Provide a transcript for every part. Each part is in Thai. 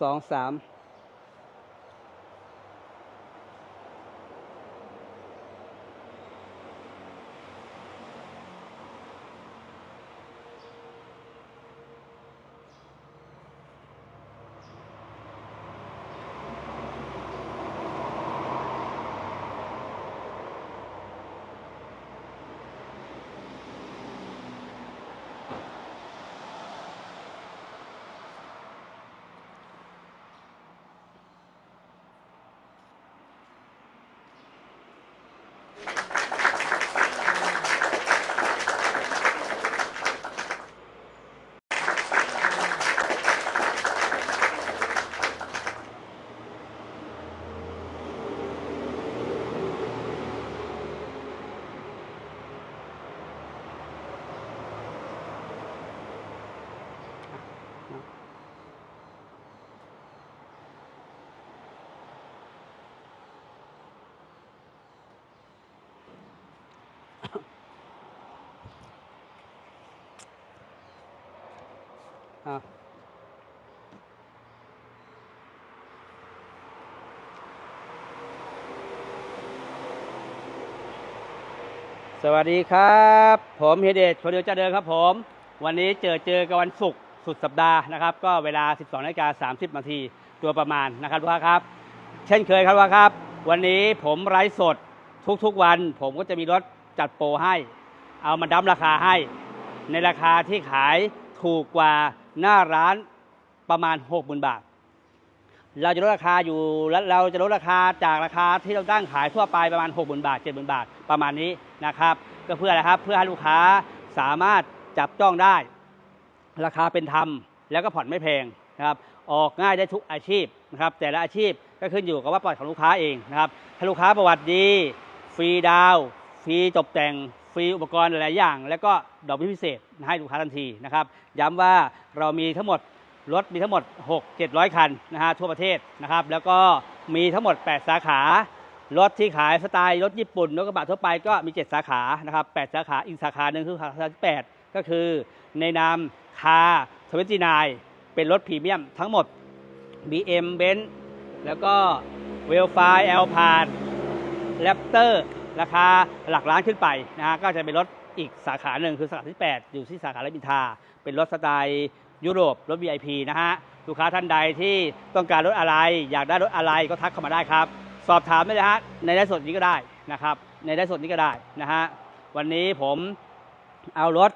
สองสาม อะสวัสดีครับ ผมเฮเดชคนเดียวจะเดินครับผม วันนี้เจอเจอกันวันศุกร์สุดสัปดาห์นะครับ ก็เวลา 12นาฬิกา30นาทีตัวประมาณนะครับทุกท่านครับ เช่นเคยครับว่าครับ วันนี้ผมไลฟ์สดทุกๆวัน ผมก็จะมีรถจัดโปรให้ เอามาดั้มราคาให้ ในราคาที่ขายถูกกว่า หน้าร้านประมาณ 60,000 บาท เราจะลดราคาอยู่แล้วเราจะลดราคาจากราคาที่เราตั้งขายทั่วไปประมาณ 60,000 บาท 70,000 บาทประมาณนี้นะครับ ก็เพื่ออะไรครับ เพื่อให้ลูกค้าสามารถจับจ้องได้ ราคาเป็นธรรม แล้วก็ผ่อนไม่แพงนะครับออกง่ายได้ทุกอาชีพนะครับแต่ละอาชีพก็ขึ้นอยู่กับว่าปล่อยของลูกค้าเองนะครับถ้าลูกค้าประวัติดี ฟรีดาวฟรีตกแต่ง รีอุปกรณ์หลายอย่าง แล้วก็ดอกเบี้ยพิเศษให้ลูกค้าทันทีนะครับ ย้ำว่าเรามีทั้งหมดรถมีทั้งหมด 6 700 คันนะฮะทั่วประเทศนะครับ แล้วก็มีทั้งหมด 8 สาขารถที่ขายสไตล์รถญี่ปุ่นรถกระบะทั่วไปก็มี 7 สาขานะครับ8สาขาอีกสาขาหนึ่งคือสาขาที่ 8 ก็คือในนามคาทเวนตี้นเป็นรถพรีเมียมทั้งหมด BM b e n z แล้วก็เวลไฟแอลพาร์ดแรปเตอร์ ราคาหลักล้านขึ้นไปนะฮะก็จะเป็นรถอีกสาขาหนึ่งคือสาขาที่ 8 อยู่ที่สาขาลามินทราเป็นรถสไตล์ยุโรปรถ VIP นะฮะลูกค้าท่านใดที่ต้องการรถอะไร อยากได้รถอะไรก็ทักเข้ามาได้ครับ สอบถามได้เลยฮะในไลฟ์สดนี้ก็ได้นะครับ ในไลฟ์สดนี้ก็ได้นะฮะวันนี้ผมเอารถ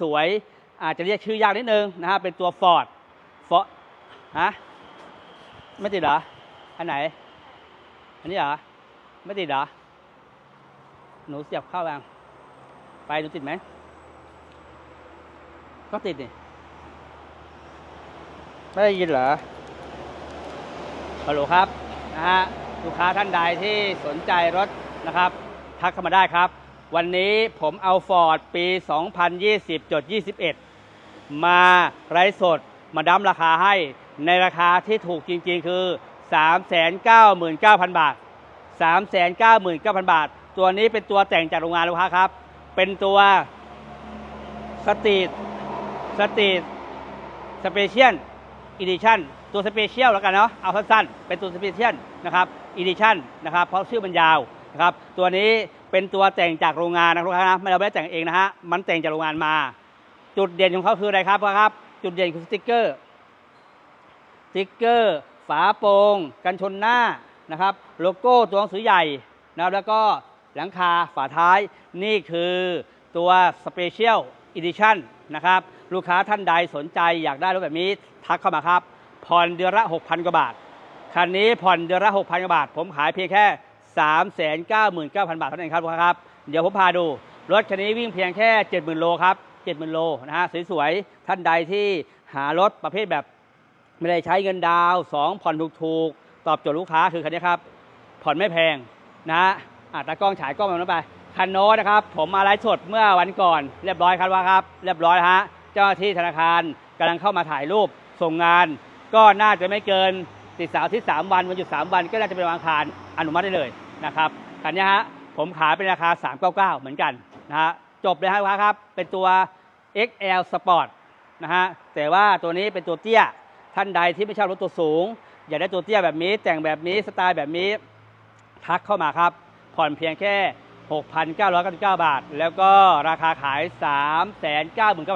สวยๆอาจจะเรียกชื่อยากนิดนึงนะฮะเป็นตัว Ford Ford ฮะไม่ติดเหรออันไหน อันนี้เหรอไม่ติดเหรอ หนูเสียบเข้ายังไปหนูติดไหม ก็ติดนี่ไม่ได้ยินเหรอ ฮัลโหลครับ นะฮะ ลูกค้าท่านใดที่สนใจรถนะครับ ทักเข้ามาได้ครับ วันนี้ผมเอาฟอร์ดปี 2020.21 มาไร้สด มาดั้มราคาให้ในราคาที่ถูกจริงๆคือ 399,000 บาท 399,000 บาท ตัวนี้เป็นตัวแต่งจากโรงงานลูกค้าครับ เป็นตัวสตรีทสตรีทสเปเชียลอีดิชั่นตัวสเปเชียลแล้วกันเนาะเอาสั้นๆ เป็นตัวสเปเชียลนะครับอีดิชั่นนะครับเพราะชื่อมันยาวนะครับตัวนี้เป็นตัวแต่งจากโรงงานนะลูกค้านะไม่เราไม่ได้แต่งเองนะฮะมันแต่งจากโรงงานมา จุดเด่นของเขาคืออะไรครับครับ จุดเด่นคือสติกเกอร์สติกเกอร์ฝาโปร่งกันชนหน้านะครับ โลโก้ตัวหนังสือใหญ่นะครับแล้วก็ หลังคาฝาท้ายนี่คือตัวสเปเชียลอีดิชั่นนะครับ ลูกค้าท่านใดสนใจอยากได้รถแบบนี้ ทักเข้ามาครับ ผ่อนเดือนละ 6,000 กว่าบาท คันนี้ผ่อนเดือนละ 6,000 กว่าบาท ผมขายเพียงแค่ 399,000 บาทเท่านั้นครับลูกค้าครับ เดี๋ยวผมพาดู รถคันนี้วิ่งเพียงแค่ 70,000 โลครับ 70,000 โลนะฮะสวยๆ ท่านใดที่หารถประเภทแบบไม่ได้ใช้เงินดาวน์สองผ่อนถูกๆ ตอบโจทย์ลูกค้าคือคันนี้ครับ ผ่อนไม่แพงนะฮะ อะตากล้องฉายกล้องแบบนั้นไปคันโน้ตนะครับ ผมมาไลฟ์สดเมื่อวันก่อน เรียบร้อยครับว่าครับ เรียบร้อยฮะ เจ้าหน้าที่ธนาคารกำลังเข้ามาถ่ายรูปส่งงาน ก็น่าจะไม่เกินติดสาร์ที่ 3 วันวันหยุด3วัน ก็น่าจะเป็นวันอังคารอนุมัติได้เลยนะครับคันนี้ฮะผมขายเป็นราคา 399 เหมือนกันนะฮะจบเลยฮะลูกค้าครับ เป็นตัว XL Sport นะฮะแต่ว่าตัวนี้เป็นตัวเตี้ยท่านใดที่ไม่ชอบรถตัวสูง อยากได้ตัวเตี้ยแบบนี้แต่งแบบนี้สไตล์แบบนี้ทักเข้ามาครับ ผ่อนเพียงแค่ 6,999 บาท แล้วก็ราคาขาย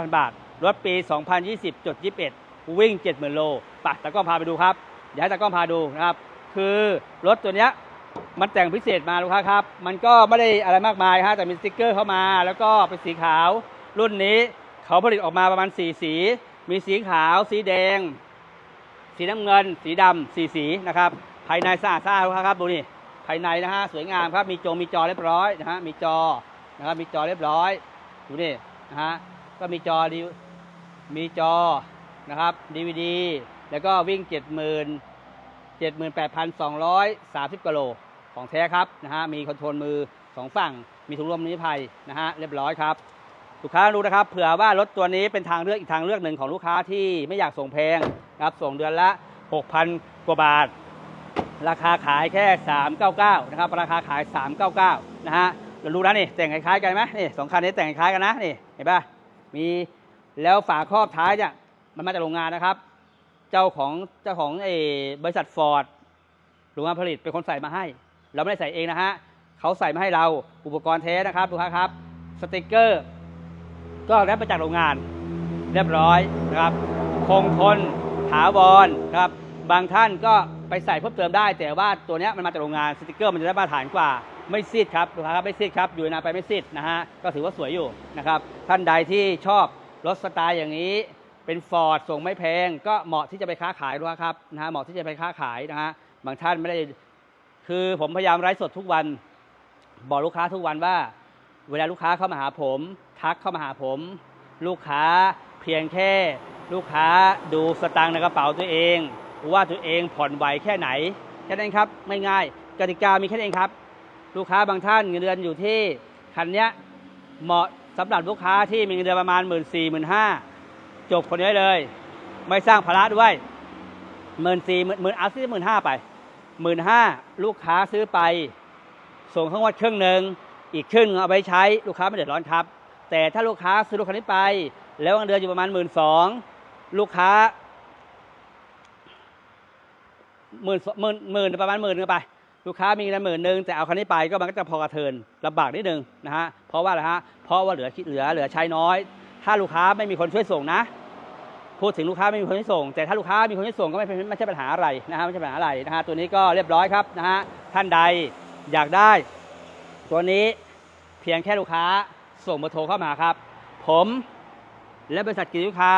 399,000 บาท รถปี 2020.21 วิ่ง 70,000 โลไปตากล้องพาไปดูครับ อยากให้ตากล้องพาดูนะครับ คือรถตัวเนี้ยมันแต่งพิเศษมาลูกค้าครับ มันก็ไม่ได้อะไรมากมายฮะแต่มีสติ๊กเกอร์เข้ามา แล้วก็เป็นสีขาว รุ่นนี้เขาผลิตออกมาประมาณ 4 สี มีสีขาว สีแดง สีน้ำเงิน สีดำสีสีนะครับ ภายในสะอาดสะอาดครับ ดูนี่ายในนะฮะสวยงามครับมีจงมีจอเรียบร้อยนะฮะมีจอนะครับมีจอเรียบร้อยดูนี่นะฮะก็มีจอดีมีจอนะครับ DVD แล้วก็วิ่ง70,000 78,230กิโลของแท้ครับนะฮะมีคอนโทรลมือสองฝั่ง มีถุงลมนิรภัยนะฮะเรียบร้อยครับลูกค้ารู้นะครับ เผื่อว่ารถตัวนี้เป็นทางเลือกอีกทางเลือกหนึ่งของลูกค้าที่ไม่อยากส่งแพงนะครับส่งเดือนละ 6,000 กว่าบาท ราคาขายแค่ 399 นะครับ ราคาขาย 399 นะฮะ เรารู้นะนี่ แต่งคล้ายๆกันไหมนี่สองคันนี้แต่งคล้ายกันนะ นี่ เห็นป่ะ มีแล้วฝาครอบท้ายเนี่ย มันมาจากโรงงานนะครับ เจ้าของ เจ้าของเออบริษัทฟอร์ด โรงงานผลิตเป็นคนใส่มาให้ เราไม่ได้ใส่เองนะฮะ เขาใส่มาให้เรา อุปกรณ์แท้นะครับ ลูกค้าครับ สติกเกอร์ ก็รับมาจากโรงงาน เรียบร้อยนะครับ คงทน ถาวรครับ บางท่านก็ ไปใส่เพิ่มเติมได้ แต่ว่าตัวนี้มันมาจากโรงงานสติกเกอร์มันจะได้มาตรฐานกว่า ไม่ซีดครับลูกค้าครับไม่ซีดครับอยู่นานไปไม่ซีดนะฮะก็ถือว่าสวยอยู่นะครับท่านใดที่ชอบรถสไตล์อย่างนี้เป็นฟอร์ดส่งไม่แพง ก็เหมาะที่จะไปค้าขายด้วยครับนะฮะเหมาะที่จะไปค้าขายนะฮะบางท่านไม่ได้คือผมพยายามไลฟ์สดทุกวัน บอกลูกค้าทุกวันว่า เวลาลูกค้าเข้ามาหาผม ทักเข้ามาหาผม ลูกค้าเพียงแค่ลูกค้าดูสตางค์ในกระเป๋าตัวเอง ว่าตัวเองผ่อนไหวแค่ไหนแค่นั้นครับไม่ง่ายกติกามีแค่นี้เองครับ ลูกค้าบางท่านเงินเดือนอยู่ที่คันเนี้ยเหมาะสำหรับลูกค้าที่มีเงินเดือนประมาณหมื่นสี่หมื่นห้าจบคนนี้เลย ไม่สร้างภาระด้วยหมื่นสี่หมื่นอาซื้อหมื่นห้าไปหมื่นห้าลูกค้าซื้อไป ส่งทั้งวัดเครึ่องหนึ่งอีกครึ่งเอาไปใช้ลูกค้าไม่เดือดร้อนครับ แต่ถ้าลูกค้าซื้อรถคันนี้ไป แล้วเงินเดือนอยู่ประมาณหมื่นสองลูกค้า หมื่นหมื่นหมื่นประมาณหมื่นนึงไป ลูกค้ามีเงินหมื่นหนึ่งแต่เอาคันนี้ไปก็มันก็จะพอกระเทินลำบากนิดนึงนะฮะเพราะว่าอะไรฮะเพราะว่าเหลือเหลือเหลือใช้น้อย ถ้าลูกค้าไม่มีคนช่วยส่งนะพูดถึงลูกค้าไม่มีคนช่วยส่ง แต่ถ้าลูกค้ามีคนช่วยส่งก็ไม่เป็นไม่ใช่ปัญหาอะไรนะฮะไม่ใช่ปัญหาอะไรนะฮะตัวนี้ก็เรียบร้อยครับนะฮะท่านใดอยากได้ ตัวนี้เพียงแค่ลูกค้าส่งเบอร์โทรเข้ามาครับ ผมและบริษัทกิจลูกค้า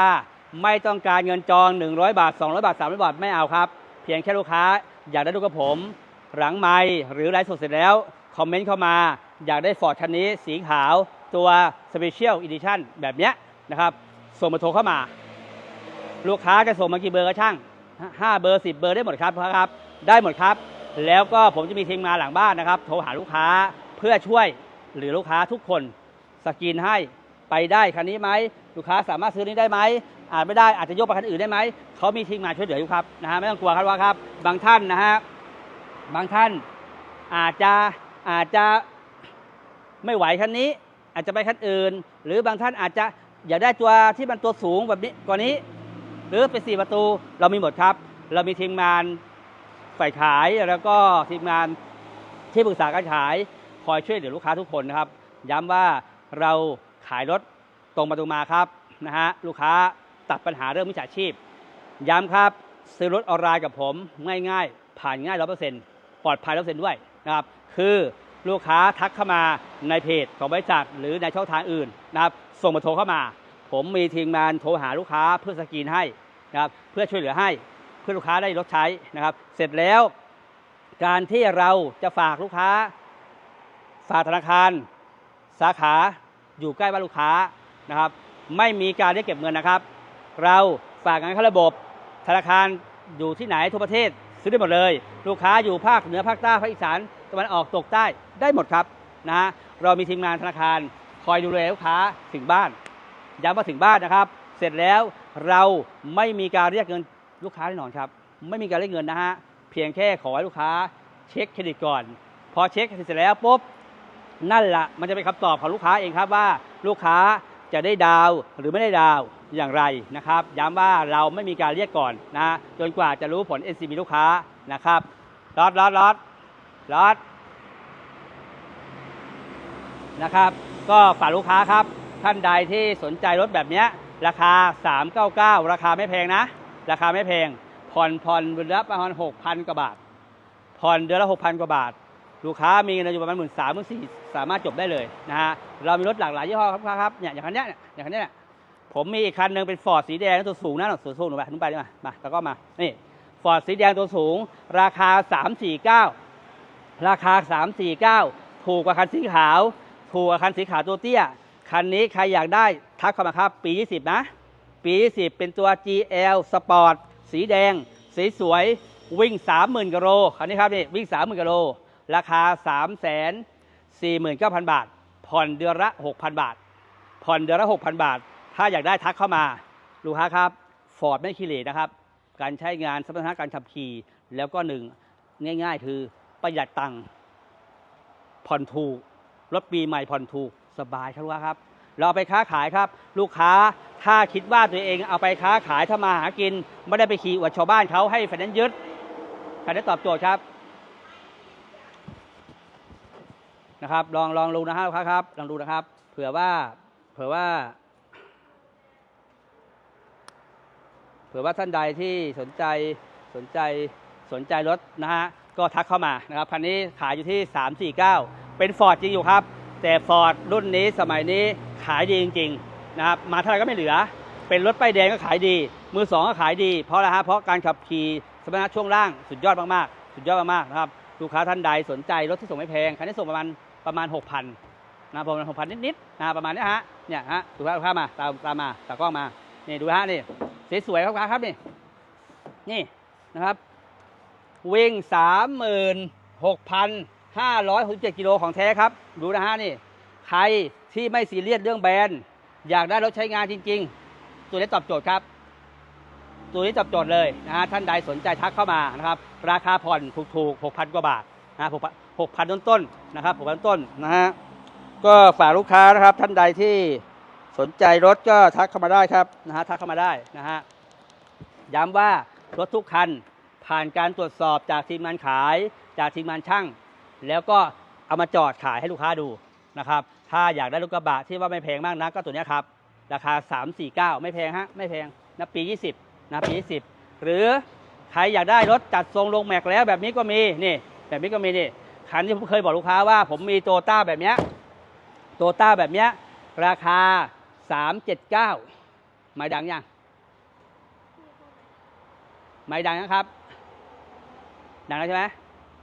ไม่ต้องการเงินจอง 100 บาท 200 บาท 300 บาทไม่เอาครับ เพียงแค่ลูกค้าอยากได้ดูกับผม หลังไมค์หรือไลฟ์สดเสร็จแล้ว คอมเมนต์เข้ามา อยากได้ฟอร์ดคันนี้สีขาวตัว Special Edition แบบเนี้ยนะครับส่งเบอร์โทรเข้ามา ลูกค้าจะส่งมากี่เบอร์ก็ช่าง 5 เบอร์ 10 เบอร์ได้หมดครับครับ ได้หมดครับ แล้วก็ผมจะมีทีมงานหลังบ้านนะครับ โทรหาลูกค้าเพื่อช่วยหรือลูกค้าทุกคนสกรีนให้ไปได้คันนี้ไหม ลูกค้าสามารถซื้อนี้ได้ไหม อาจไม่ได้อาจจะยกไปคันอื่นได้ไหมเขามีทีมงานช่วยเหลืออยู่ครับนะฮะไม่ต้องกลัวครับว่าครับ บางท่านนะฮะบางท่านอาจจะอาจจะไม่ไหวคันนี้ อาจจะไปคันอื่น หรือบางท่านอาจจะอยากได้ตัวที่มันตัวสูงแบบนี้กว่านี้ หรือเป็นสี่ประตูเรามีหมดครับ เรามีทีมงานฝ่ายขายแล้วก็ทีมงานที่ปรึกษาการขายคอยช่วยเหลือลูกค้าทุกคนนะครับ ย้ำว่าเราขายรถตรงมาตรงมาครับนะฮะลูกค้า ตัดปัญหาเรื่องมิจฉาชีพ ย้ำครับ ซื้อรถออนไลน์กับผมง่ายๆ ผ่านง่ายร้อเปอร์เซ็นต์ปลอดภัยร้อเปอร์เซ็นต์ด้วยนะครับคือลูกค้าทักเข้ามาในเพจของบริษัทหรือในช่องทางอื่นนะครับส่งมาโทรเข้ามา ผมมีทีมงานโทรหาลูกค้าเพื่อสกรีนให้นะครับเพื่อช่วยเหลือให้เพื่อลูกค้าได้รถใช้นะครับ เสร็จแล้ว การที่เราจะฝากลูกค้า ฝากธนาคาร สาขาอยู่ใกล้บ้านลูกค้านะครับ ไม่มีการเรียกเก็บเงินนะครับ เราฝากงานเข้าระบบ ธนาคารอยู่ที่ไหนทั่วประเทศซื้อได้หมดเลย ลูกค้าอยู่ภาคเหนือภาคใต้ภาคอีสานตะวันออกตกใต้ได้หมดครับนะฮะเรามีทีมงานธนาคารคอยดูแลลูกค้าถึงบ้านย้ำว่าถึงบ้านนะครับ เสร็จแล้วเราไม่มีการเรียกเงินลูกค้าแน่นอนครับ ไม่มีการเรียกเงินนะฮะเพียงแค่ขอให้ลูกค้าเช็คเครดิตก่อน พอเช็คเสร็จแล้วปุ๊บนั่นละมันจะเป็นคำตอบของลูกค้าเองครับว่า ลูกค้าจะได้ดาวหรือไม่ได้ดาว อย่างไรนะครับ ย้ำว่าเราไม่มีการเรียกก่อนนะจนกว่าจะรู้ผล NCB ลูกค้านะครับรอดรอดรอดรอดนะครับ ก็ฝากลูกค้าครับ ท่านใดที่สนใจรถแบบนี้ราคา 399 ราคาไม่แพงนะ ราคาไม่แพง ผ่อนผ่อนเดือนละประมาณ6,000 กว่าบาท ผ่อนเดือนละ 6,000 กว่าบาท ลูกค้ามีเงินอยู่ประมาณหมื่นสามหมื่นสี่สามารถจบได้เลยนะฮะ เรามีรถหลากหลายยี่ห้อครับครับ เนี่ยอย่างคันนี้เนี่ยอย่างคันนี้เนี่ย ผมมีอีกคันหนึ่งเป็นฟอร์ดสีแดงตัวสูงนะหน่อยสูงสูงหนูไปหนูไปดีกว่ามาแล้วก็มานี่ฟอร์ดสีแดงตัวสูง ราคา 349 ราคา 349 ถูกกว่าคันสีขาว ถูกกว่าคันสีขาวตัวเตี้ย คันนี้ใครอยากได้ทักเข้ามาครับ ปี 20 นะ ปี 20 เป็นตัว GL Sport สีแดง สีสวย วิ่ง 30,000กิโลคันนี้ครับนี่วิ่ง 30,000กิโลราคา 3 4 9 0 0 0 บาท ผ่อนเดือนละ 6,000 บาท ผ่อนเดือนละ 6,000 บาท ถ้าอยากได้ทักเข้ามาลูกค้าครับฟอร์ดไม่ขี้เหร่นะครับ การใช้งานสมรรถนะการขับขี่ แล้วก็หนึ่งง่าย ๆ คือประหยัดตังค์ผ่อนถูกรถปีใหม่ผ่อนถูกสบายครับลูกค้าครับ เราไปค้าขายครับ ลูกค้าถ้าคิดว่าตัวเองเอาไปค้าขายถ้ามาหากิน ไม่ได้ไปขี่อวดชาวบ้านเขาให้ไฟแนนซ์ยึดใครได้ตอบโจทย์ครับนะครับ ลองลองดูนะฮะลูกค้าครับลองดูนะครับ เผื่อว่าเผื่อว่า ผื่อว่าท่านใดที่สนใจสนใจสนใจรถนะฮะก็ทักเข้ามานะครับคันนี้ขายอยู่ที่ 349 เป็นฟอร์ดจริงอยู่ครับ แต่ฟอร์ดรุ่นนี้สมัยนี้ขายดีจริงๆนะครับมาเท่าไหร่ก็ไม่เหลือ เป็นรถป้ายแดงก็ขายดี มือสองก็ขายดี เพราะอะไรฮะเพราะการขับขี่สมรรถนะช่วงล่างสุดยอดมากๆ สุดยอดมากๆนะครับลูกค้าท่านใดสนใจรถที่ส่งไม่แพงคันนี้ส่งประมาณประมาณ 6,000นะครับประมาณ6,000นิดๆนะประมาณนี้ฮะเนี่ยฮะดูภาพมาตามตามมาตากล้องมานี่ดูฮะนี่ สวยๆครับครับนี่นี่นะครับ วิ่ง36,567กิโลของแท้ครับ ดูนะฮะนี่ ใครที่ไม่ซีเรียสเรื่องแบรนด์ อยากได้รถใช้งานจริง ๆ ตัวนี้ตอบโจทย์ครับ ตัวนี้ตอบโจทย์เลยนะฮะท่านใดสนใจทักเข้ามานะครับ ราคาผ่อนถูกๆ6,000กว่าบาทนะหกพันต้นๆนะครับ6,000ต้นนะฮะก็ฝากลูกค้านะครับท่านใดที่ สนใจรถก็ทักเข้ามาได้ครับนะฮะทักเข้ามาได้นะฮะย้ำว่ารถทุกคันผ่านการตรวจสอบจากทีมงานขายจากทีมงานช่าง แล้วก็เอามาจอดขายให้ลูกค้าดูนะครับถ้าอยากได้รถกระบะที่ว่าไม่แพงมากนักก็ตัวนี้ครับราคา 349 ไม่แพงฮะไม่แพงนะปี 20นะปี 20 หรือใครอยากได้รถจัดทรงลงแม็กแล้วแบบนี้ก็มีนี่แบบนี้ก็มีนี่คันที่ผมเคยบอกลูกค้าว่า ผมมีโตต้าแบบเนี้ยโตต้าแบบเนี้ยราคา 379ไม่ดังยังไม่ดังนะครับ ดังแล้วใช่ไหม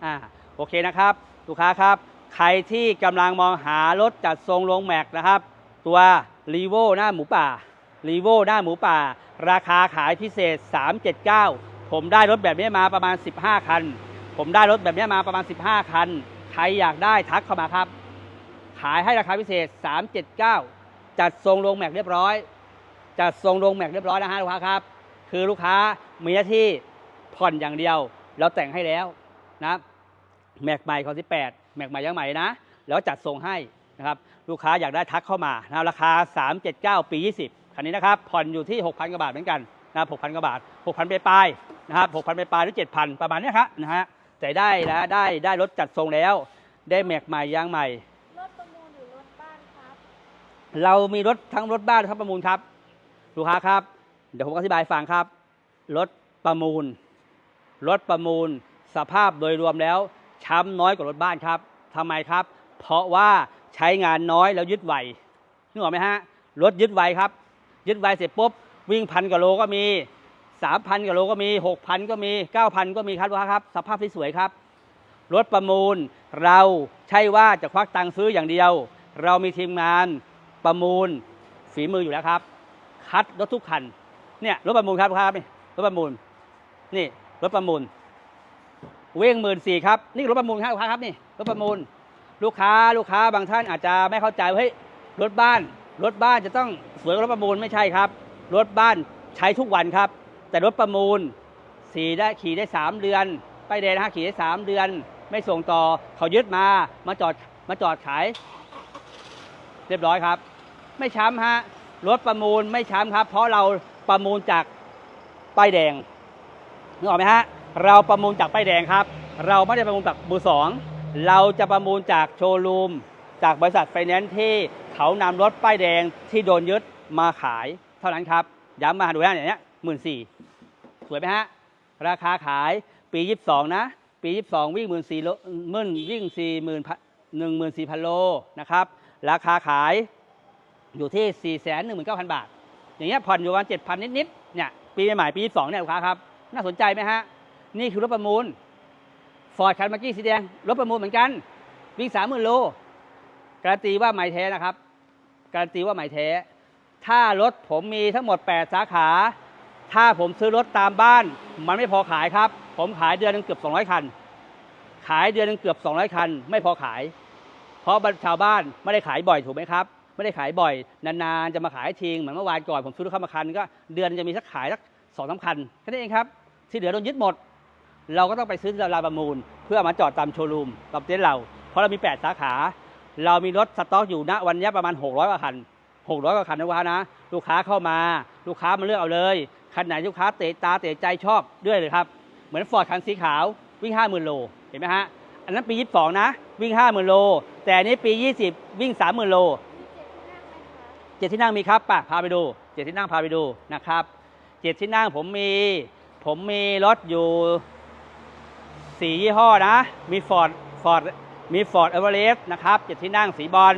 อ่าโอเคนะครับ ลูกค้าครับ ใครที่กำลังมองหารถจัดทรงลงแม็กนะครับ ตัวรีโวหน้าหมูป่ารีโวหน้าหมูป่า ราคาขายพิเศษ 379 ผมได้รถแบบนี้มาประมาณ 15 คัน ผมได้รถแบบนี้มาประมาณ 15 คัน ใครอยากได้ทักเข้ามาครับ ขายให้ราคาพิเศษ 379 จัดทรงลงแม็กเรียบร้อย จัดทรงลงแม็กเรียบร้อยนะฮะลูกค้าครับ คือลูกค้ามีหน้าที่ผ่อนอย่างเดียว เราแต่งให้แล้วนะแม็กใหม่ของ18แม็กใหม่ยังใหม่นะ แล้วจัดส่งให้นะครับ ลูกค้าอยากได้ทักเข้ามานะราคา 379 ปี 20 คันนี้นะครับ ผ่อนอยู่ที่ 6,000 กว่าบาทเหมือนกันนะ6,000 กว่าบาท 6,000 ไปปลายนะครับ6,000 ไปปลายหรือ 7,000 ประมาณนี้ครับนะฮะแต่ได้นะได้ได้รถจัดทรงแล้ว ได้แม็กใหม่ยางใหม่ รถประมูลหรือรถบ้านครับ เรามีรถทั้งรถบ้านทั้งประมูลครับ ลูกค้าครับ เดี๋ยวผมอธิบายฟังครับ รถประมูล รถประมูล สภาพโดยรวมแล้ว ช้ำน้อยกว่ารถบ้านครับทำไมครับ เพราะว่าใช้งานน้อยแล้วยึดไวนึกออกไหมฮะ รถยึดไวครับ ยึดไวเสร็จปุ๊บ วิ่งพันกว่าโลก็มีสามพันกว่าโลก็มีหกพันก็มีเก้าพันก็มีครับลูกค้าครับ สภาพที่สวยครับ รถประมูล เราใช่ว่าจะควักตังค์ซื้ออย่างเดียว เรามีทีมงาน ประมูลฝีมืออยู่แล้วครับ คัดรถทุกคันเนี่ยรถประมูลครับครับนี่รถประมูลนี่รถประมูลเว้งหมื่นสี่ครับนี่รถประมูลครับลูกค้าครับนี่รถประมูล ลูกค้าลูกค้าบางท่านอาจจะไม่เข้าใจเฮ้ยรถบ้าน รถบ้านจะต้องสวยกว่ารถประมูลไม่ใช่ครับ รถบ้านใช้ทุกวันครับ แต่รถประมูลสีได้ขี่ได้สามเดือน ไปายแดนะฮะขี่ได้สามเดือน ไม่ส่งต่อเขายึดมามาจอดมาจอดขาย เรียบร้อยครับ ไม่ช้ำฮะรถประมูลไม่ช้ำครับ เพราะเราประมูลจากป้ายแดงนึกออกไหมฮะเราประมูลจากป้ายแดงครับ เราไม่ได้ประมูลจากมือสองเราจะประมูลจากโชว์รูมจากบริษัทไฟแนนซ์ที่เขานำรถป้ายแดงที่โดนยึดมาขายเท่านั้นครับย้ำมาดูนะอย่างเนี้ยหมื่นสี่สวยไหมฮะราคาขายปี22นะ ปี22วิ่งหมื่นสี่โลหมื่นวิ่งสี่หมื่นหนึ่งหมื่นสี่พันโลนะครับ ราคาขายอยู่ที่ 4 1 9 0 0 0 บาท อย่างเงี้ยผ่อนอยู่ประมาณ7,000นิดๆเนี่ยปีใหม่ปี22เนี่ยลูกค้าครับ น่าสนใจไหมฮะ นี่คือรถประมูลฟอร์ดคันเมื่อกี้สีแดงรถประมูลเหมือนกัน วิ่ง30,000โล การันตีว่าไม่แท้นะครับ การันตีว่าไม่แท้ ถ้ารถผมมีทั้งหมด 8 สาขา ถ้าผมซื้อรถตามบ้าน มันไม่พอขายครับ ผมขายเดือนหนึงเกือบ 200 คัน ขายเดือนหนึงเกือบ 200 คัน ไม่พอขาย ราะชาวบ้านไม่ได้ขายบ่อยถูกไหมครับ ไม่ได้ขายบ่อย นานๆ จะมาขายทิ้งเหมือนเมื่อวานก่อนผมซื้อรถเข้ามาคันก็เดือนจะมีสักขายสักสองสามคันแค่นั้นเองครับ ที่เหลือโดนยึดหมด เราก็ต้องไปซื้อที่ราประมูล เพื่อเอามาจอดตามโชว์รูมตามเต็นท์เรา เพราะเรามี 8 สาขา เรามีรถสต็อกอยู่ณวันนี้ประมาณ 600กว่าคัน600กว่าคันนะว่านะ ลูกค้าเข้ามา ลูกค้ามาเลือกเอาเลยคันไหนลูกค้าเตะตาเตะใจชอบด้วยเลยครับ เหมือนฟอร์ดคันสีขาววิ่ง 50,000 โล เห็นไหมฮะ อันนั้นปี 22 นะ วิ่ง 50,000 โล แต่อันนี้ปี 20 วิ่ง 30,000 โลมีเจ็ดที่นั่งไหมคะเจ็ดที่นั่งมีครับป่ะพาไปดูเจ็ดที่นั่งพาไปดูนะครับเจ็ดที่นั่งผมมีผมมีรถอยู่สี่ยี่ห้อนะ มีฟอร์ดฟอร์ดมีฟอร์ดเอเวอเรสต์นะครับเจ็ดที่นั่งสีบอล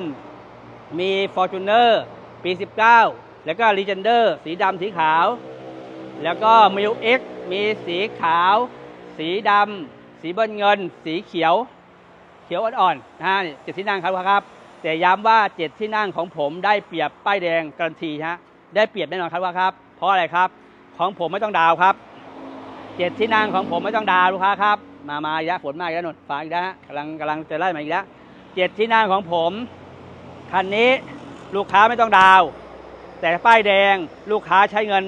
มีฟอร์จูเนอร์ปี 19 แล้วก็รีเจนเดอร์สีดำสีขาว แล้วก็มิวเอ็กมีสีขาว สีดำสีบอลเงิน สีเขียว ขียวอ่อนๆนะฮะเจ็ดที่นั่งครับครับ แต่ย้ำว่าเจ็ดที่นั่งของผมได้เปรียบป้ายแดงการันตีฮะได้เปรียบแน่นอนครับว่าครับ เพราะอะไรครับ ของผมไม่ต้องดาวครับเจ็ดที่นั่งของผมไม่ต้องดาวลูกค้าครับ มามาอีกแล้วฝนมาอีกแล้วนนฟ้าอีกแล้วกำลังกำลังจะไล่มาอีกแล้วเจ็ดที่นั่งของผมคันนี้ลูกค้าไม่ต้องดาว แต่ป้ายแดงลูกค้าใช้เงิน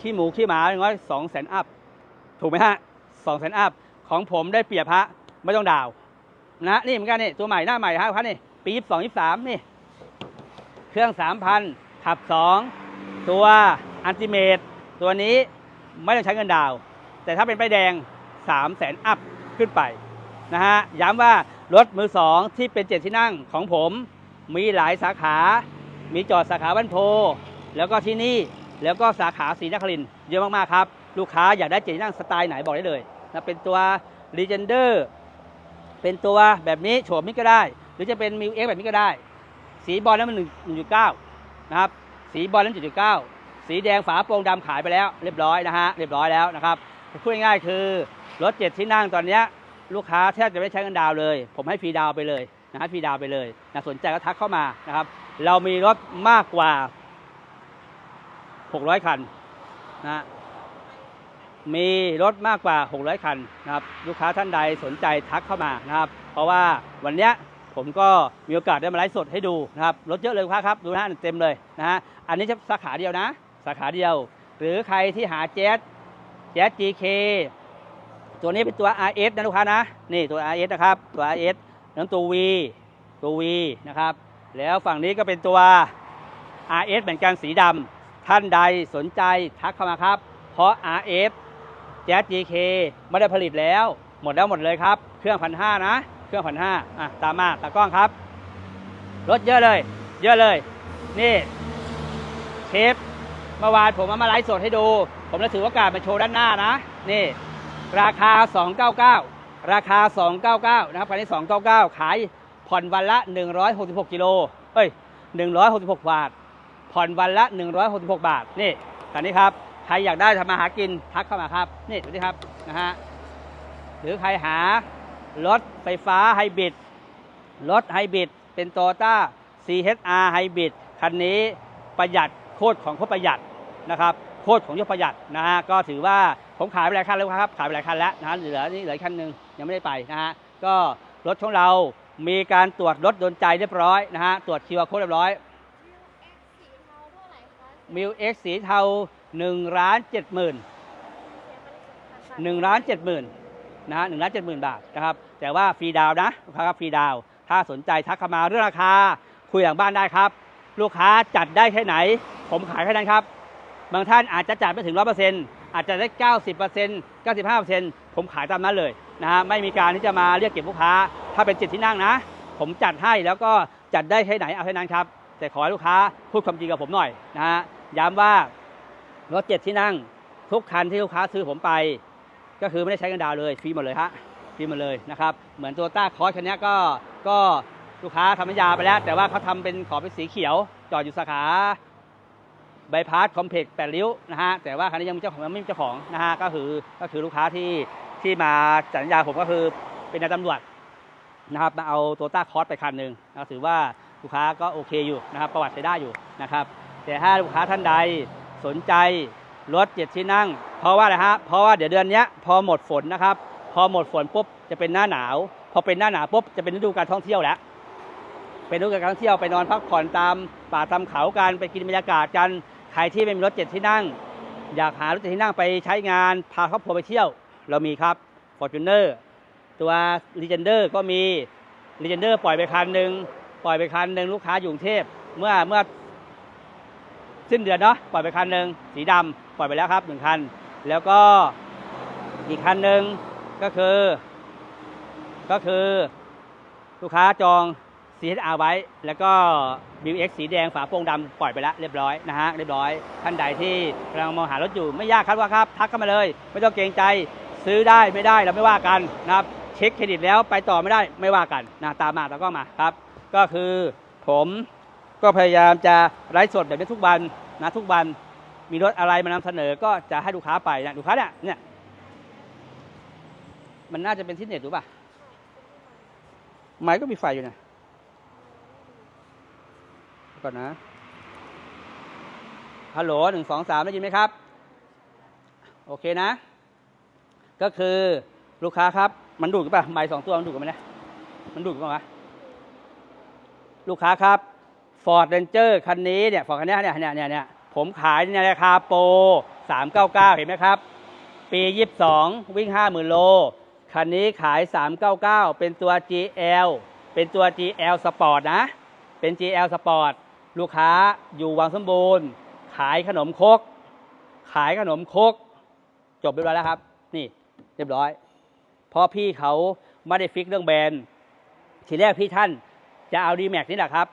ขี้หมูขี้หมาอย่างน้อยสองแสนอัพถูกไหมฮะสองแสนอัพของผมได้เปรียบฮะไม่ต้องดาว นะนี่เหมือนกันนี่ตัวใหม่หน้าใหม่ครับคันนี่ปียี่สิบสองยี่สามนี่ เครื่องสามพันขับสองตัวอันติเมตตัวนี้ไม่ต้องใช้เงินดาว แต่ถ้าเป็นป้ายแดง3 0 0แสนอัพขึ้นไปนะฮะย้ำว่ารถมือสองที่เป็นเจ็ดที่นั่งของผม มีหลายสาขา มีจอดสาขาบ้านโพ แล้วก็ที่นี่แล้วก็สาขาศรีนครินเยอะมาก ๆ ครับ ลูกค้าอยากได้เจ็ดที่นั่งสไตล์ไหนบอกได้เลยนะเป็นตัว Legender เเป็นตัวแบบนี้โฉมนี้ก็ได้ หรือจะเป็นมิวเอ็กแบบนี้ก็ได้ สีบอลนั้นมันหนึ่งจุดเก้านะครับ สีบอลนั้นจุดจุดเก้าสีแดงฝาโปร่งดำขายไปแล้ว เรียบร้อยนะฮะเรียบร้อยแล้วนะครับพูดง่ายๆคือรถเจ็ดที่นั่งตอนเนี้ยลูกค้าแทบจะไม่ใช้เงินดาวเลย ผมให้ฟรีดาวไปเลยนะฮะฟรีดาวไปเลยนะสนใจก็ทักเข้ามานะครับ เรามีรถมากกว่า 600 คันนะ มีรถมากกว่า 600 คันนะครับลูกค้าท่านใดสนใจทักเข้ามานะครับ เพราะว่าวันเนี้ยผมก็มีโอกาสได้มาไลฟ์สดให้ดูนะครับรถเยอะเลยลูกค้าครับดูนะเต็มเลยนะฮะอันนี้จะสาขาเดียวนะ สาขาเดียว หรือใครที่หาแจ๊สแจ๊ส GK ตัวนี้เป็นตัว RS นะลูกค้านะนี่ตัว RS นะครับตัว RS นั้นตัว V ตัว V นะครับแล้วฝั่งนี้ก็เป็นตัว RS เหมือนกันสีดำท่านใดสนใจทักเข้ามาครับ เพราะ RS แจ๊ส GK ไม่ได้ผลิตแล้ว หมดแล้วหมดเลยครับ เครื่องพันห้านะ เครื่องพันห้าอะตามมาตากล้องครับ รถเยอะเลย เยอะเลย นี่เชฟเมื่อวานผมเอามาไลฟ์สดให้ดู ผมเลยถือโอกาสมาโชว์ด้านหน้านะ นี่ ราคา 299 ราคา 299 นะครับคันนี้ 299 ขายผ่อนวันละ 166 กิโลเอ้ย 166 บาท ผ่อนวันละ 166 บาท นี่คันนี้ครับ ใครอยากได้ทำมาหากินทักเข้ามาครับนี่ดูดิครับนะฮะหรือใครหารถไฟฟ้าไฮบริดรถไฮบริดเป็นโตต้า CHR ไฮบริดคันนี้ประหยัดโคตรของโคตรประหยัดนะครับโคตรของยศประหยัดนะฮะก็ถือว่าผมขายไปหลายคันแล้วครับขายไปหลายคันแล้วนะฮะเหลือนี่เหลืออกคันหนึ่งยังไม่ได้ไปนะฮะก็รถของเรามีการตรวจรถโดนใจเรียบร้อยนะฮะตรวจคิวอาร์โค้ดเรียบร้อยวิวเอ็กซ์สีเทาเท่าไหร่คะมิวเอ็กสีเทา หนึ่งล้านเจ็ดหมื่นหนึ่งล้านเจ็ดหมื่นนะฮะหนึ่งล้านเจ็ดหมื่นบาทนะครับ แต่ว่าฟรีดาวน์นะลูกค้าครับฟรีดาวน์ถ้าสนใจทักเข้ามาเรื่องราคา คุยหลังบ้านได้ครับ ลูกค้าจัดได้แค่ไหน ผมขายแค่นั้นครับ บางท่านอาจจะจัดไม่ถึงร้อเปอร์เซ็นต์อาจจะได้เก้าสิบเปอร์เซ็นต์เก้าสิบห้าเปอร์เซ็นต์ผมขายตามนั้นเลยนะฮะไม่มีการที่จะมาเรียกเก็บลูกค้า ถ้าเป็นจิตที่นั่งนะ ผมจัดให้แล้วก็จัดได้แค่ไหนเอาแค่นั้นครับแต่ขอให้ลูกค้าพูดความจริงกับผมหน่อยนะฮะย้ำว่า รถเจ็ดที่นั่ง ทุกคันที่ลูกค้าซื้อผมไป ก็คือไม่ได้ใช้เงินดาวเลยฟรีหมดเลยฮะฟรีหมดเลยนะครับ เหมือนตัวต้าคอร์สคันนี้ก็ก็ลูกค้าทำสัญญาไปแล้ว แต่ว่าเขาทำเป็นขอบเป็นสีเขียว จอดอยู่สาขาบายพาสคอมเพล็กซ์แปดริ้วนะฮะแต่ว่าคันนี้ยังมีเจ้าของไม่มีเจ้าของนะฮะก็คือก็คือลูกค้าที่ที่มาจัดสัญญาผมก็คือเป็นนายตำรวจนะครับมาเอาตัวต้าคอร์สไปคันหนึ่งนะถือว่าลูกค้าก็โอเคอยู่นะครับประวัติใช้ได้อยู่นะครับแต่ถ้าลูกค้าท่านใด สนใจรถเจ็ดที่นั่ง เพราะว่าอะไรฮะเพราะว่าเดี๋ยวเดือนนี้พอหมดฝนนะครับ พอหมดฝนปุ๊บจะเป็นหน้าหนาว พอเป็นหน้าหนาวปุ๊บจะเป็นฤดูการท่องเที่ยวแล้วเป็นฤดูการท่องเที่ยวไปนอนพักผ่อนตามป่าตามเขากันไปกินบรรยากาศกันใครที่ไม่มีรถเจ็ดที่นั่ง อยากหารถเจ็ดที่นั่งไปใช้งานพาครอบครัวไปเที่ยว เรามีครับ Fortuner ตัว Legender ก็มี Legender ปล่อยไปคันหนึ่งปล่อยไปคันหนึ่งลูกค้าอยู่กรุงเทพเมื่อเมื่อ สิ้นเดือนเนาะปล่อยไปคันหนึ่งสีดำปล่อยไปแล้วครับหนึ่งคัน แล้วก็อีกคันหนึ่งก็คือ ก็คือ ลูกค้าจอง CHR ไว้ แล้วก็ b x สีแดงฝาโปร่งดำปล่อยไปแล้วเรียบร้อยนะฮะเรียบร้อยท่านใดที่กำลังมองหารถอยู่ไม่ยากครับว่าครับ ทักเข้ามาเลย ไม่ต้องเกรงใจซื้อได้ไม่ได้เราไม่ว่ากันนะครับเช็คเครดิตแล้วไปต่อไม่ได้ไม่ว่ากันนะตามมาแล้วก็มาครับ ก็คือผม ก็พยายามจะไลฟ์สดแบบนี้ทุกวันนะทุกวันมีรถอะไรมานำเสนอก็จะให้ลูกค้าไปนะลูกค้าเนี่ยเนี่ยมันน่าจะเป็นที่เน็ตรู้ป่ะไม้ก็มีไฟอยู่นะก่อนนะฮัลโหลหนึ่งสองสามได้ยินไหมครับ โอเคนะ ก็คือลูกค้าครับ มันดูดกันป่ะไม้สองตัวมันดูดกันไหมนะมันดูดกันป่ะลูกค้าครับ ฟอร์ดเรนเจอร์คันนี้เนี่ยฟอร์ดคันนี้เนี่ยเนี่ยเนี่ยเนี่ยผมขายในราคาโปร 399 เห็นไหมครับ ปี 22 วิ่ง 50,000 โล คันนี้ขาย 399 เป็นตัว GL เป็นตัว GL Sport นะ เป็น GL Sport ลูกค้าอยู่วังสมบูรณ์ ขายขนมคก ขายขนมคก จบเรียบร้อยแล้วครับ นี่เรียบร้อย เพราะพี่เขาไม่ได้ฟิกเรื่องแบรนด์ ทีแรกพี่ท่านจะเอาดีแม็กนี่แหละครับ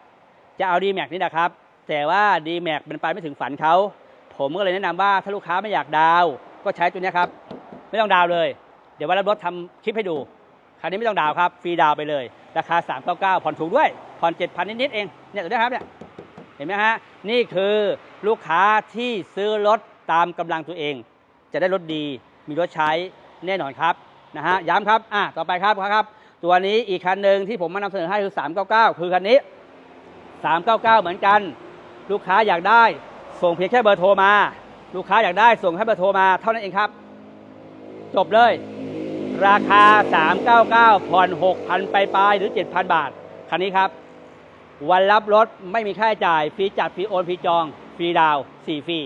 จะเอาดีแม็นี่นะครับ แต่ว่า d m a x มันไปไม่ถึงฝันเขา ผมก็เลยแนะนำว่าถ้าลูกค้าไม่อยากดาว ก็ใช้ตัวนี้ครับ ไม่ต้องดาวเลย เดี๋ยววันรับรถทำคลิปให้ดูคราวนี้ไม่ต้องดาวครับ ฟรีดาวไปเลย ราคา 399ผ่อนถูกด้วย ผ่อน 7,000 นิดๆเอง เนี่ยตัวนี้ครับเนี่ย เห็นไหมฮะ นี่คือลูกค้าที่ซื้อรถตามกำลังตัวเอง จะได้รถดี มีรถใช้แน่นอนครับนะฮะ ย้ำครับ อะ ต่อไปครับครับ ตัวนี้อีกคันหนึ่งที่ผมมานำเสนอให้คือ 399 คือคันนี้ 399 เหมือนกัน ลูกค้าอยากได้ส่งเพียงแค่เบอร์โทรมา ลูกค้าอยากได้ส่งแค่เบอร์โทรมาเท่านั้นเองครับ จบเลย ราคา 399 ผ่อน 6,000 ไปปลายหรือ 7,000 บาท คันนี้ครับ วันรับรถไม่มีค่าใช้จ่าย ฟรีจัด ฟรีโอน ฟรีจอง ฟรีดาวน์4ฟรี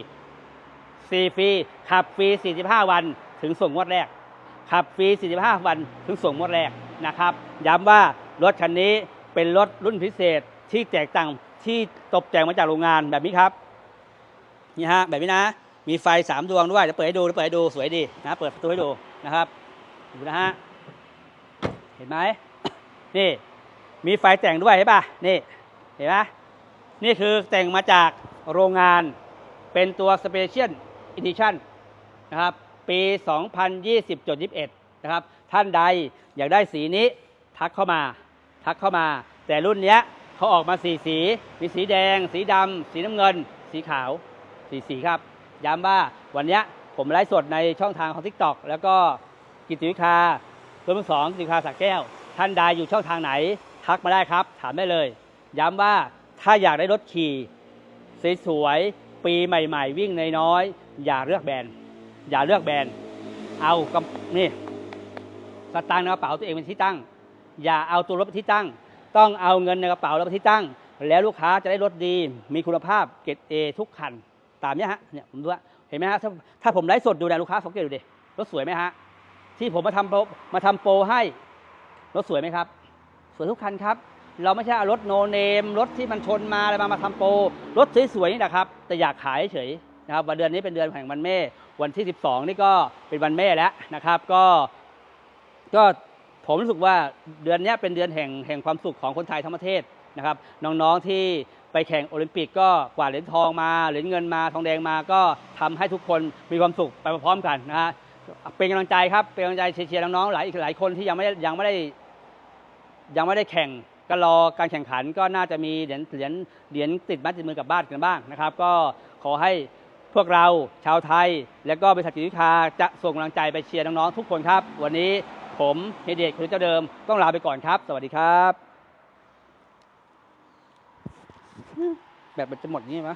4ฟรีขับฟรี 45 วันถึงส่งงวดแรก ขับฟรี 45 วันถึงส่งงวดแรกนะครับ ย้ำว่ารถคันนี้เป็นรถรุ่นพิเศษ ที่แตกต่างที่ตกแต่งมาจากโรงงานแบบนี้ครับนี่ฮะแบบนี้นะ มีไฟ3ดวงด้วยเดี๋ยวเปิดให้ดูเดี๋ยวเปิดให้ดูสวยดีนะเปิดประตูให้ดูนะครับดูนะฮะเห็นไหมนี่มีไฟแต่งด้วยเห็นป่ะนี่เห็นไหมนี่คือแต่งมาจากโรงงานเป็นตัว Special Edition นะครับปี 2020.21 นะครับ ท่านใดอยากได้สีนี้ทักเข้ามา ทักเข้ามา แต่รุ่นเนี้ย เขาออกมาสีสี มีสีแดง สีดำ สีน้ำเงิน สีขาว สีสีครับ ย้ำว่าวันนี้ผมไลฟ์สดในช่องทางของ TikTok แล้วก็กิจวิคาตัวมือสองกิจวิคาสักแก้ว ท่านใดอยู่ช่องทางไหน ทักมาได้ครับ ถามได้เลย ย้ำว่าถ้าอยากได้รถขี่สวยๆปีใหม่ ๆ วิ่งน้อยๆอย่าเลือกแบรนด์อย่าเลือกแบรนด์เอากนี่สตางค์ในกระเป๋าตัวเองเป็นที่ตั้ง อย่าเอาตัวรถเป็นที่ตั้ง ต้องเอาเงินในกระเป๋าเราเป็นที่ตั้ง แล้วลูกค้าจะได้รถดี มีคุณภาพเกรดเอทุกคัน ตามเนี้ยฮะเนี่ยผมดูว่าเห็นไหมฮะถ้าถ้าผมไลฟ์สดดูนะลูกค้าสังเกตดูดิรถสวยไหมฮะที่ผมมาทำโปรมาทำโปรให้รถสวยไหมครับ สวยทุกคันครับ เราไม่ใช่เอารถโนเนม รถที่มันชนมาอะไรมามาทำโปรรถสวยๆนี่นะครับ แต่อยากขายเฉยนะครับวันเดือนนี้เป็นเดือนแห่งวันแม่ วันที่ 12 นี่ก็เป็นวันแม่แล้วนะครับ ก็ก็ ผมรู้สึกว่าเดือนนี้เป็นเดือนแห่งแห่งความสุขของคนไทยทั้งประเทศนะครับน้องๆที่ไปแข่งโอลิมปิกก็กว่าเหรียญทองมาเหรียญเงินมาทองแดงมาก็ทำให้ทุกคนมีความสุขไปพร้อมกันนะฮะเป็นกำลังใจครับเป็นกำลังใจเชียร์น้องๆหลายอีกหลายคนที่ยังไม่ได้ยังไม่ได้ยังไม่ได้แข่งก็รอการแข่งขันก็น่าจะมีเหรียญเหรียญเหรียญติดมัดติดมือกลับบ้านกันบ้างนะครับ ก็ขอให้พวกเราชาวไทย และก็บริษัทกิจวิทาจะส่งกำลังใจไปเชียร์น้องๆทุกคนครับ วันนี้ ผมเฮเดชคุณเจ้าเดิมต้องลาไปก่อนครับ สวัสดีครับ แบบมันจะหมดงี้ไหม